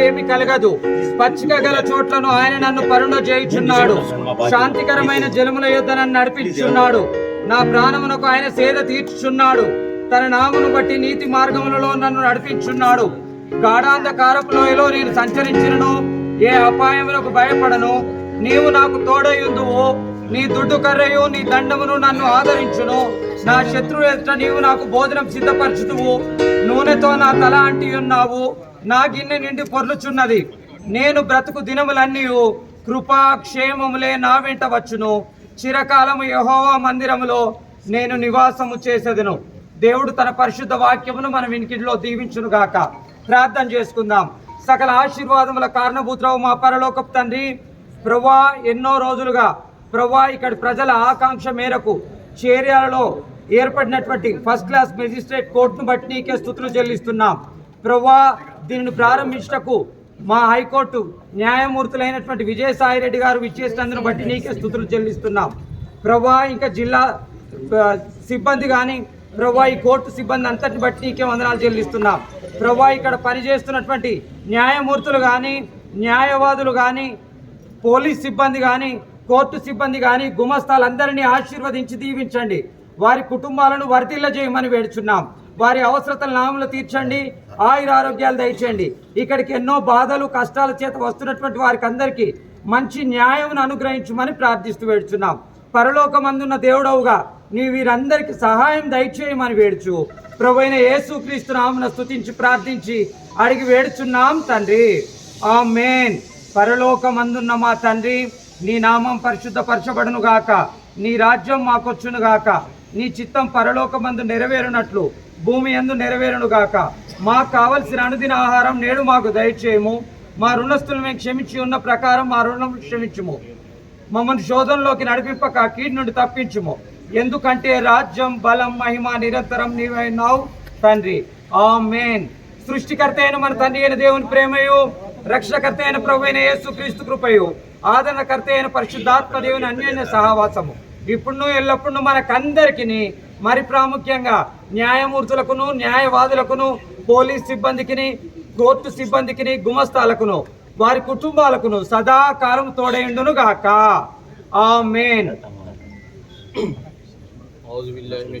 ఏమి కలగదు. పచ్చిక గల చోట్లను ఆయన నన్ను పరుణ చేయుచున్నాడు. శాంతికరమైన జలముల యుద్ధ నన్ను నడిపించున్నాడు నా ప్రాణమునకు ఆయన సేద తీర్చుచున్నాడు. తన నామును బట్టి నీతి మార్గములలో నన్ను నడిపించున్నాడు. గాఢాంధకారపు లోయలో నేను సంచరించినను. ఏ అపాయములకు భయపడను. నీవు నాకు తోడయుందువు నీ దుడ్డు కర్రయు నీ దండమును నన్ను ఆదరించును. నా శత్రువు ఎదుట నీవు నాకు భోజనం సిద్ధపరచుతువు నూనెతో నా తల అంటి ఉన్నావు నా గిన్నె నిండి పొర్లుచున్నది. నేను బ్రతుకు దినములన్నీ కృపా క్షేమములే నా వెంట వచ్చును. చిరకాలము యహోవా మందిరములో నేను నివాసము చేసేదను. దేవుడు తన పరిశుద్ధ వాక్యమును మన వినికిడిలో దీవించును గాక. ప్రార్థన చేసుకుందాం. సకల ఆశీర్వాదముల కారణభూతరావు మా పరలోకపు తండ్రి. ప్రభా ఎన్నో రోజులుగా ప్రభా ఇక్కడ ప్రజల ఆకాంక్ష మేరకు చేర్యాలలో ఏర్పడినటువంటి ఫస్ట్ క్లాస్ మెజిస్ట్రేట్ కోర్టును బట్టి నీకే స్థుతులు చెల్లిస్తున్నాం. ప్రభా దీనిని ప్రారంభించటకు మా హైకోర్టు న్యాయమూర్తులైనటువంటి విజయసాయి రెడ్డి గారు విచ్చేసినందును బట్టి నీకే స్థుతులు చెల్లిస్తున్నాం. ప్రభా ఇంకా జిల్లా సిబ్బంది కానీ ప్రభా ఈ కోర్టు సిబ్బంది అంతటిని బట్టి నీకే వందనాలు చెల్లిస్తున్నాం. ప్రభా ఇక్కడ పనిచేస్తున్నటువంటి న్యాయమూర్తులు కానీ న్యాయవాదులు కానీ పోలీస్ సిబ్బంది కానీ కోర్టు సిబ్బంది కానీ గుమస్తాలందరినీ ఆశీర్వదించి దీవించండి. వారి కుటుంబాలను వర్తిల్ల చేయమని వేడుచున్నాం. వారి అవసరతల నామలు తీర్చండి. ఆయుర ఆరోగ్యాలు దయచేయండి. ఇక్కడికి ఎన్నో బాధలు కష్టాల చేత వస్తున్నటువంటి వారికి అందరికీ మంచి న్యాయం అనుగ్రహించమని ప్రార్థిస్తూ వేడుచున్నాం. పరలోకమందున్న దేవుడవుగా నీ వీరందరికీ సహాయం దయచేయమని వేడుచు. ప్రభుైన యేసు క్రీస్తు నామన స్థుతించి ప్రార్థించి అడిగి వేడుచున్నాం తండ్రి. ఆ మేన్ పరలోకమందున్న మా తండ్రి నీ నామం పరిశుద్ధపరచబడును గాక. నీ రాజ్యం మాకొచ్చును గాక. నీ చిత్తం పరలోకమందు నెరవేరునట్లు భూమి ఎందు నెరవేరును గాక. మాకు కావలసిన అనుదిన ఆహారం నేడు మాకు దయచేయము. మా రుణస్తులు మేము క్షమించి ఉన్న ప్రకారం మా రుణం క్షమించుము. మమ్మల్ని శోధనలోకి నడిపింపక కీడు నుండి తప్పించుము. ఎందుకంటే రాజ్యం బలం మహిమ నిరంతరం నీవైనావు తండ్రి. ఆమేన్. సృష్టికర్త అయిన మన తండ్రి అయిన దేవుని ప్రేమయు రక్షకర్త అయిన ప్రభు అయిన యేసు క్రీస్తు కృపయు ఆదరణకర్త అయిన పరిశుద్ధాత్మ దేవుని అన్యోన్య సహవాసము. ఇప్పుడు ఎల్లప్పుడూ మనకందరికీ మరి ప్రాముఖ్యంగా న్యాయమూర్తులకును న్యాయవాదులకును పోలీస్ సిబ్బందికిని కోర్టు సిబ్బందికిని గుమస్తాలకును వారి కుటుంబాలకును సదాకాలం తోడైండును గాక ఆమెన్. أعوذ بالله من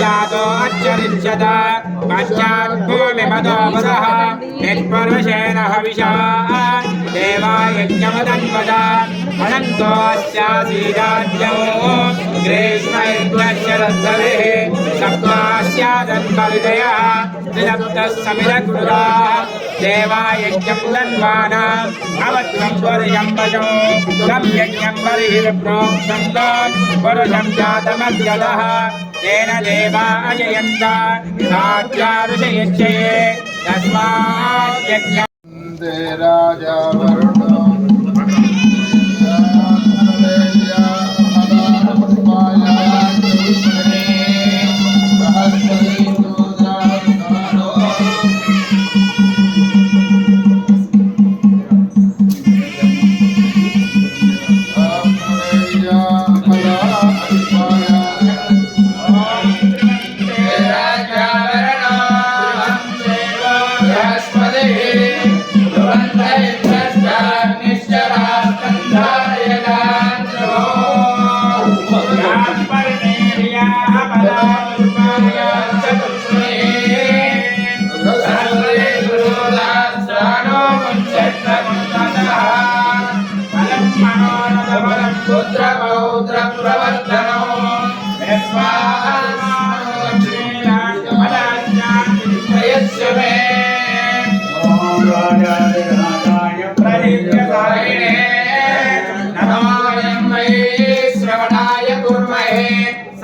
यादो अच्छरिच्यत पश्चात्पूर्णिमदोपदः यत्परशेन हविषा देवायज्ञमदन्वद। अनन्तोऽस्यासीदाद्यो। ग्रेष्मैर्ग्रश्यरद्धवेः सप्तास्यादन्वविदयः त्रिसप्तः समिदकृताः देवायज्ञं तन्वानाम् अवत्वं वरुजम्बजो तं यज्ञं बलिः प्रोक्षन्तान् वरुजं जातमग्रदः। తేన దేవాయయంతా సాధ్యారుషయచ్చయే తస్మాత్ యజ్ఞ రాజా వరుణ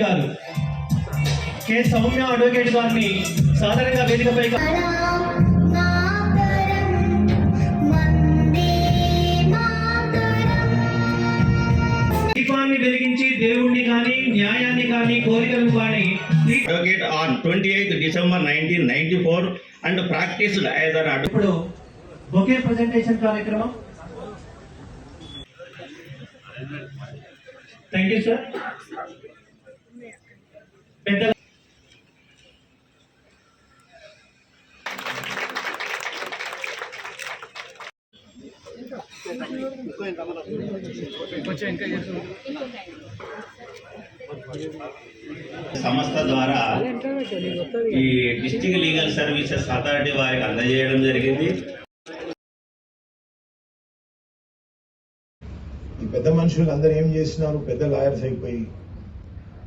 గారు. కె సౌమ్య అడ్వకేట్ గారిని సాధారణంగా వేదికపై న్యాయాన్ని కానీ కోరికలను కానీ on 28th December 1994 and practiced as an advocate. ఇప్పుడు ఒకే ప్రజెంటేషన్ కార్యక్రమం థ్యాంక్ యూ సార్ పెద్ద సంస్థ ద్వారా ఈ డిస్ట్రిక్ట్ లీగల్ సర్వీసెస్ అథారిటీ వారికి అందజేయడం జరిగింది. ఈ పెద్ద మనుషులు అందరూ ఏం చేసినారు? పెద్ద లాయర్స్ అయిపోయి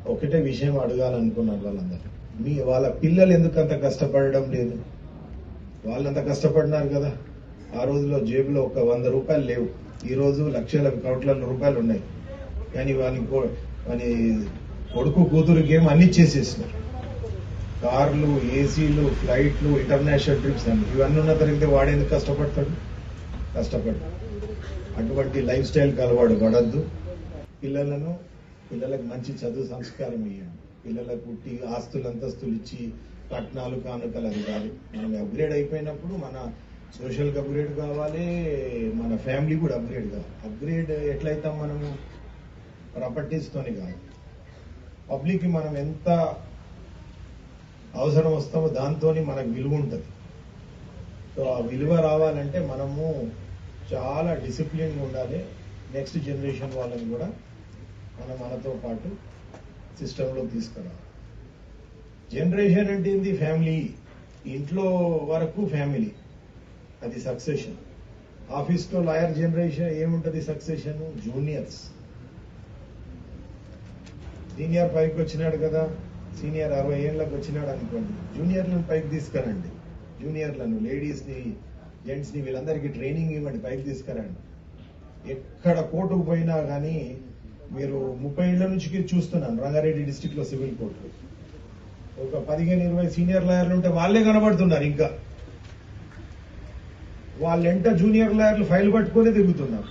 ఒకటే విషయం అడగాలనుకున్నారు వాళ్ళందరూ. మీ వాళ్ళ పిల్లలు ఎందుకు అంత కష్టపడడం లేదు? వాళ్ళంత కష్టపడినారు కదా. ఆ రోజులో జేబులో ఒక వంద రూపాయలు లేవు. ఈ రోజు లక్షల కోట్ల రూపాయలు ఉన్నాయి. కానీ వాని వాని కొడుకు కూతురు గేమ్ అన్ని చేసేసినారు. కార్లు ఏసీలు ఫ్లైట్లు ఇంటర్నేషనల్ ట్రిప్స్ అన్ని. ఇవన్నీ ఉన్న తరిగితే వాడేందుకు కష్టపడతాడు? కష్టపడు. అటువంటి లైఫ్ స్టైల్ అలవాటు పడద్దు. పిల్లలను పిల్లలకు మంచి చదువు సంస్కారం ఇవ్వండి పిల్లలకు పుట్టి ఆస్తులు అంతస్తులు ఇచ్చి కట్నాలు కానుకలు అది కాదు. మనం అప్గ్రేడ్ అయిపోయినప్పుడు మన సోషల్కి అప్గ్రేడ్ కావాలి మన ఫ్యామిలీ కూడా అప్గ్రేడ్ కావాలి. అప్గ్రేడ్ ఎట్లయితాం మనము ప్రాపర్టీస్తోని కాదు. పబ్లిక్కి మనం ఎంత అవసరం వస్తామో దాంతోని మనకు విలువ ఉంటుంది. సో ఆ విలువ రావాలంటే మనము చాలా డిసిప్లిన్ ఉండాలి. నెక్స్ట్ జనరేషన్ వాళ్ళని కూడా మనం మనతో పాటు సిస్టంలో తీసుకురావాలి. జనరేషన్ అంటే ఏంది? ఫ్యామిలీ. ఇంట్లో వరకు ఫ్యామిలీ. అది సక్సెషన్. ఆఫీస్లో లాయర్ జనరేషన్ ఏముంటుంది? Succession juniors. సీనియర్ పైకి వచ్చినాడు కదా సీనియర్ అరవై ఏళ్ళకి వచ్చినాడు అనుకోండి. జూనియర్లను పైకి తీసుకురండి. జూనియర్లను లేడీస్ని జెంట్స్ని వీళ్ళందరికీ ట్రైనింగ్ ఇవ్వండి పైకి తీసుకురండి. ఎక్కడ కోర్టుకు పోయినా కానీ మీరు ముప్పై ఏళ్ళ నుంచి చూస్తున్నాను రంగారెడ్డి డిస్టిక్లో సివిల్ కోర్టు ఒక పదిహేను ఇరవై సీనియర్ లాయర్లు ఉంటే వాళ్ళే కనబడుతున్నారు ఇంకా. వాళ్ళెంట జూనియర్ లాయర్లు ఫైల్ పట్టుకొని తిరుగుతున్నారు.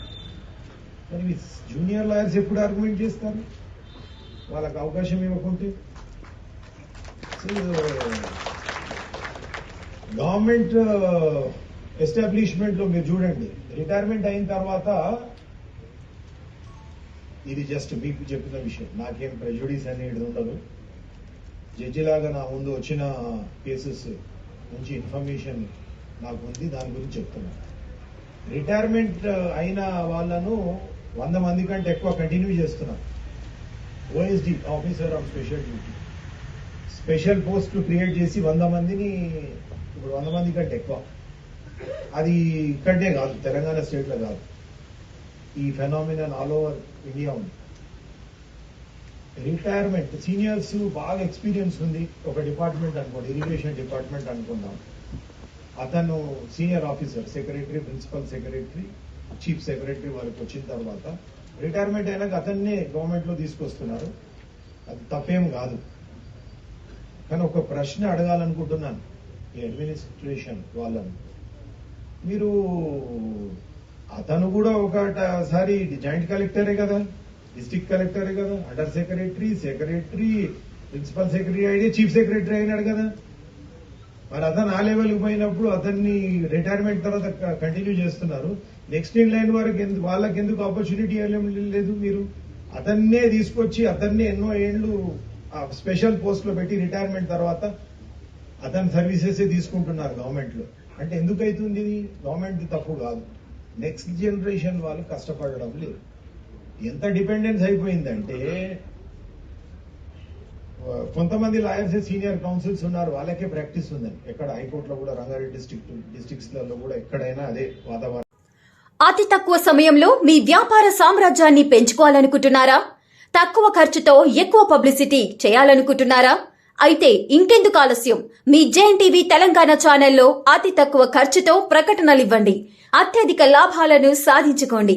మరి జూనియర్ లాయర్స్ ఎప్పుడు ఆర్గ్యుమెంట్ చేస్తారు? వాళ్ళకి అవకాశం ఇవ్వకుంటే గవర్నమెంట్ ఎస్టాబ్లిష్మెంట్ uh, uh, లో మీరు చూడండి. రిటైర్మెంట్ అయిన తర్వాత ఇది జస్ట్ మీకు చెప్పిన విషయం. నాకేం ప్రెజుడీస్ అనేది ఉండదు. జడ్జి లాగా నా ముందు వచ్చిన కేసెస్ నుంచి ఇన్ఫర్మేషన్ నాకు ఉంది దాని గురించి చెప్తున్నా. రిటైర్మెంట్ uh, అయిన వాళ్ళను వంద మంది కంటే ఎక్కువ కంటిన్యూ చేస్తున్నారు OSD officer of special duty special పోస్టులు క్రియేట్ చేసి వంద మందిని ఇప్పుడు వంద మంది కంటే ఎక్కువ. అది ఇక్కడే కాదు తెలంగాణ స్టేట్లో కాదు. ఈ ఫెనామినన్ ఆల్ ఓవర్ ఇండియా ఉంది. రిటైర్మెంట్ సీనియర్స్ బాగా ఎక్స్పీరియన్స్ ఉంది. ఒక డిపార్ట్మెంట్ అనుకోండి ఇరిగేషన్ డిపార్ట్మెంట్ అనుకుందాం. అతను senior officer secretary principal secretary chief secretary వారికి వచ్చిన తర్వాత రిటైర్మెంట్ అయినాక అతన్ని గవర్నమెంట్లో తీసుకొస్తున్నారు. అది తప్పేం కాదు. కానీ ఒక ప్రశ్న అడగాలనుకుంటున్నాను. ఈ అడ్మినిస్ట్రేషన్ వాళ్ళని. మీరు అతను కూడా ఒకసారి జాయింట్ కలెక్టరే కదా. డిస్ట్రిక్ట్ కలెక్టరే కదా. Under secretary secretary principal secretary అయితే చీఫ్ సెక్రటరీ అయినాడు కదా. మరి అతను ఆ లెవెల్కి పోయినప్పుడు అతన్ని రిటైర్మెంట్ తర్వాత కంటిన్యూ చేస్తున్నారు. నెక్స్ట్ ఇన్ లైన్ వరకు ఎందుకు వాళ్ళకి ఎందుకు ఆపర్చునిటీ లేదు మీరు? అతన్నే తీసుకొచ్చి అతన్నే ఎన్నో ఏళ్ళు స్పెషల్ పోస్ట్లో పెట్టి రిటైర్మెంట్ తర్వాత అతని సర్వీసెస్ తీసుకుంటున్నారు గవర్నమెంట్లో. అంటే ఎందుకు అవుతుంది ఇది గవర్నమెంట్ తప్పు కాదు. నెక్స్ట్ జనరేషన్ వాళ్ళు కష్టపడడం లేదు. ఎంత డిపెండెన్స్ అయిపోయిందంటే కొంతమంది లాయర్స్ సీనియర్ కౌన్సిల్స్ ఉన్నారు. వాళ్ళకే ప్రాక్టీస్ ఉందని. ఎక్కడ హైకోర్టులో కూడా రంగారెడ్డి డిస్టిక్ డిస్ట్రిక్ట్స్లలో కూడా ఎక్కడైనా అదే వాతావరణం. అతి తక్కువ సమయంలో మీ వ్యాపార సామ్రాజ్యాన్ని పెంచుకోవాలనుకుంటున్నారా? తక్కువ ఖర్చుతో ఎక్కువ పబ్లిసిటీ చేయాలనుకుంటున్నారా? అయితే ఇంకెందుకు ఆలస్యం. మీ జేఎన్ టీవీ తెలంగాణ ఛానల్లో అతి తక్కువ ఖర్చుతో ప్రకటనలివ్వండి అత్యధిక లాభాలను సాధించుకోండి.